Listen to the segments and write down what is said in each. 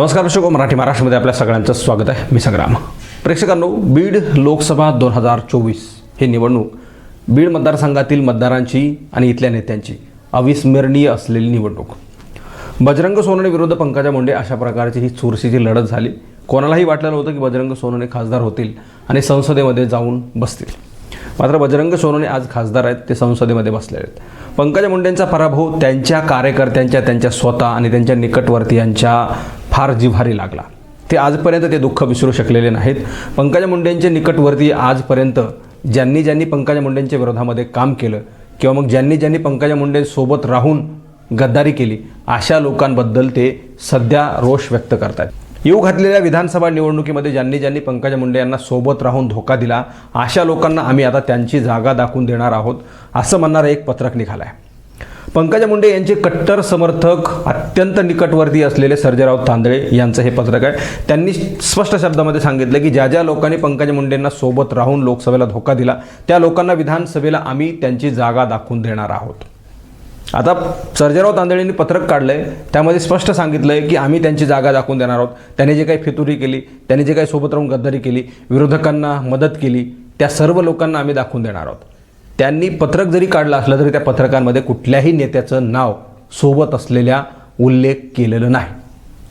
नमस्कार दर्शक मराठी महाराष्ट्रामध्ये आपल्या सगळ्यांचं स्वागत आहे. मी संग्राम. प्रेक्षकांनो बीड लोकसभा दोन हजार चोवीस हे निवडणूक बीड मतदारसंघातील मतदारांची आणि इथल्या नेत्यांची अविस्मरणीय असलेली निवडणूक. बजरंग सोनने विरुद्ध पंकजा मुंडे अशा प्रकारची ही चुरशीची लढत झाली. कोणालाही वाटलं नव्हतं की बजरंग सोनने खासदार होतील आणि संसदेमध्ये जाऊन बसतील. मात्र बजरंग सोनवणे आज खासदार आहेत ते संसदेमध्ये बसलेले आहेत. पंकजा मुंडेंचा पराभव त्यांच्या कार्यकर्त्यांच्या त्यांच्या स्वतः आणि त्यांच्या निकटवर्तीयांच्या फार जिव्हारी लागला. ते आजपर्यंत ते दुःख विसरू शकलेले नाहीत. पंकजा मुंडेंचे निकटवर्ती आजपर्यंत ज्यांनी ज्यांनी पंकजा मुंडेंच्या विरोधामध्ये काम केलं किंवा मग ज्यांनी ज्यांनी पंकजा मुंडेंसोबत राहून गद्दारी केली अशा लोकांबद्दल ते सध्या रोष व्यक्त करतात येऊ घातलेल्या विधानसभा निवडणुकीमध्ये ज्यांनी ज्यांनी पंकजा मुंडे यांना सोबत राहून धोका दिला अशा लोकांना आम्ही आता त्यांची जागा दाखवून देणार आहोत असं म्हणणारं एक पत्रक निघालं आहे पंकजा मुंडे यांचे कट्टर समर्थक अत्यंत निकटवर्ती असलेले सर्जेराव तांदळे यांचं हे पत्रक आहे. त्यांनी स्पष्ट शब्दामध्ये सांगितलं की ज्या ज्या लोकांनी पंकजा मुंडेंना सोबत राहून लोकसभेला धोका दिला त्या लोकांना विधानसभेला आम्ही त्यांची जागा दाखवून देणार आहोत. आता सर्जेराव तांदळेंनी पत्रक काढलंय त्यामध्ये स्पष्ट सांगितलं आहे की आम्ही त्यांची जागा दाखवून देणार आहोत. त्यांनी जे काही फितुरी केली त्यांनी जे काही सोबत राहून गद्दारी केली विरोधकांना मदत केली त्या सर्व लोकांना आम्ही दाखवून देणार आहोत. त्यांनी पत्रक जरी काढलं असलं तरी त्या पत्रकांमध्ये कुठल्याही नेत्याचं नाव सोबत असलेल्या उल्लेख केलेलं नाही.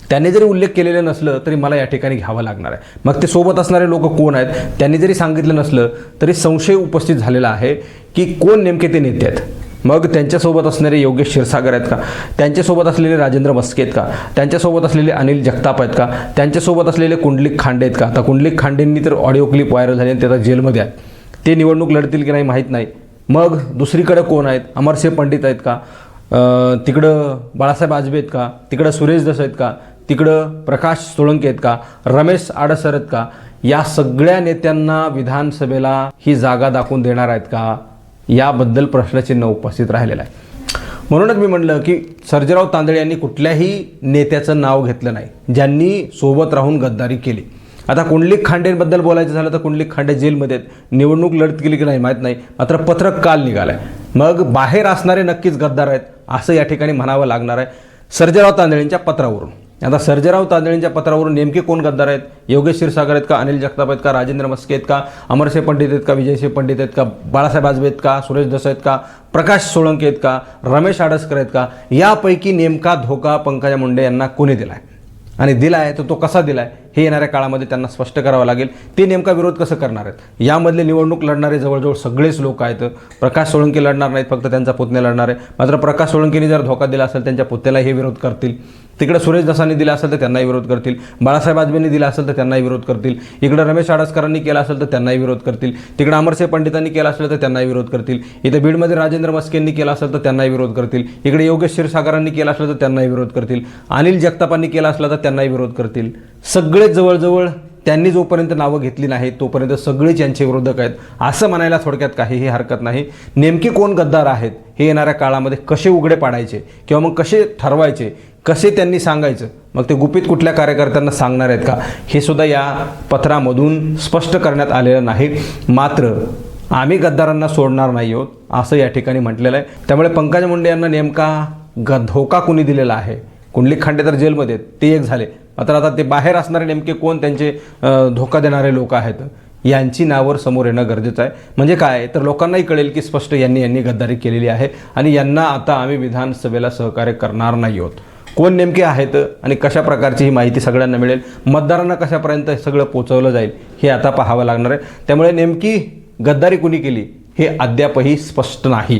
त्यांनी जरी उल्लेख केलेलं नसलं तरी मला या ठिकाणी घ्यावं लागणार आहे. मग ते सोबत असणारे लोक कोण आहेत? त्यांनी जरी सांगितलं नसलं तरी संशय उपस्थित झालेला आहे की कोण नेमके ते नेते आहेत? मग त्यांच्यासोबत असणारे योगेश क्षीरसागर आहेत का? त्यांच्यासोबत असलेले राजेंद्र मस्के आहेत का? त्यांच्यासोबत असलेले अनिल जगताप आहेत का? त्यांच्यासोबत असलेले कुंडलिक खांडे आहेत का? आता कुंडलिक खांडेंनी तर ऑडिओ क्लिप व्हायरल झाली आणि त्याचा जेलमध्ये आहे ते निवडणूक लढतील की नाही माहीत नाही. मग दुसरीकडं कोण आहेत? अमरसिंह पंडित आहेत का? तिकडं बाळासाहेब आजबे आहेत का? तिकडं सुरेश दस आहेत का? तिकडं प्रकाश सोळंके आहेत का? रमेश आडसर आहेत का? या सगळ्या नेत्यांना विधानसभेला ही जागा दाखवून देणार आहेत का? याबद्दल प्रश्नचिन्ह उपस्थित राहिलेलं आहे. म्हणूनच मी म्हणलं की सर्जेराव तांदळे यांनी कुठल्याही नेत्याचं नाव घेतलं नाही. ज्यांनी सोबत राहून गद्दारी केली. आता कुंडलिक खांडेंबद्दल बोलायचं झालं तर कुंडलिक खांडे जेलमध्ये आहेत. निवडणूक लढत केली की नाही माहीत नाही. मात्र पत्रक काल निघालं आहे मग बाहेर असणारे नक्कीच गद्दार आहेत असं या ठिकाणी म्हणावं लागणार आहे सर्जेराव तांदळींच्या पत्रावरून. आता सर्जेराव तांदळेंच्या पत्रावरून नेमके कोण गद्दार आहेत? योगेश क्षीरसागर आहेत का? अनिल जगताप आहेत का? राजेंद्र मस्के आहेत का? अमरसिंह पंडित आहेत का? विजयसिंह पंडित आहेत का? बाळासाहेब आजबे आहेत का? सुरेश दस आहेत का? प्रकाश सोळंके आहेत का? रमेश आडसकर आहेत का? यापैकी नेमका धोका पंकजा मुंडे यांना कोणी दिला आहे आणि दिला आहे तर तो कसा दिला आहे हे येणाऱ्या काळामध्ये त्यांना स्पष्ट करावं लागेल. ते नेमका विरोध कसं करणार आहेत? यामधले निवडणूक लढणारे जवळजवळ सगळेच लोक आहेत. प्रकाश सोळंकी लढणार नाहीत फक्त त्यांचा पुतण्या लढणार आहे. मात्र प्रकाश सोळंकेने जर धोका दिला असेल त्यांच्या पुतण्याला हे विरोध करतील. तिकडे सुरेश दसांनी दिला असेल तर त्यांनाही विरोध करतील. बाळासाहेब आजबेंनी दिला असेल तर त्यांनाही विरोध करतील. इकडे रमेश आडसकरांनी केला असेल तर त्यांनाही विरोध करतील. तिकडे अमरसिंह पंडितांनी केला असेल तर त्यांनाही विरोध करतील. इथे बीडमध्ये राजेंद्र मस्केंनी केला असेल तर त्यांनाही विरोध करतील. इकडे योगेश क्षीरसागरांनी केला असलं तर त्यांनाही विरोध करतील. अनिल जगतापांनी केला असला तर त्यांनाही विरोध करतील. सगळेच जवळजवळ त्यांनी जोपर्यंत नावं घेतली नाहीत तोपर्यंत सगळेच यांचे विरोधक आहेत. असं म्हणायला थोडक्यात काहीही हरकत नाही. नेमके कोण गद्दार आहेत हे येणाऱ्या काळामध्ये कसे उघडे पाडायचे किंवा मग कसे ठरवायचे कसे त्यांनी सांगायचं मग ते गुपित कुठल्या कार्यकर्त्यांना सांगणार आहेत का हे सुद्धा या पत्रामधून स्पष्ट करण्यात आलेलं नाही. मात्र आम्ही गद्दारांना सोडणार नाही आहोत असं या ठिकाणी म्हटलेलं आहे. त्यामुळे पंकज मुंडे यांना नेमका ग धोका कुणी दिलेला आहे? कुंडली खांडे तर जेलमध्ये ते एक झाले. मात्र आता ते बाहेर असणारे नेमके कोण? त्यांचे धोका देणारे लोक आहेत. यांची नावर समोर येणं गरजेचं आहे. म्हणजे काय? तर लोकांनाही कळेल की स्पष्ट यांनी यांनी गद्दारी केलेली आहे आणि यांना आता आम्ही विधानसभेला सहकार्य करणार नाही आहोत. कोण नेमके आहेत आणि कशा प्रकारची ही माहिती सगळ्यांना मिळेल? मतदारांना कशापर्यंत सगळं पोचवलं जाईल हे आता पाहावं लागणार आहे. त्यामुळे नेमकी गद्दारी कुणी केली हे अद्यापही स्पष्ट नाही.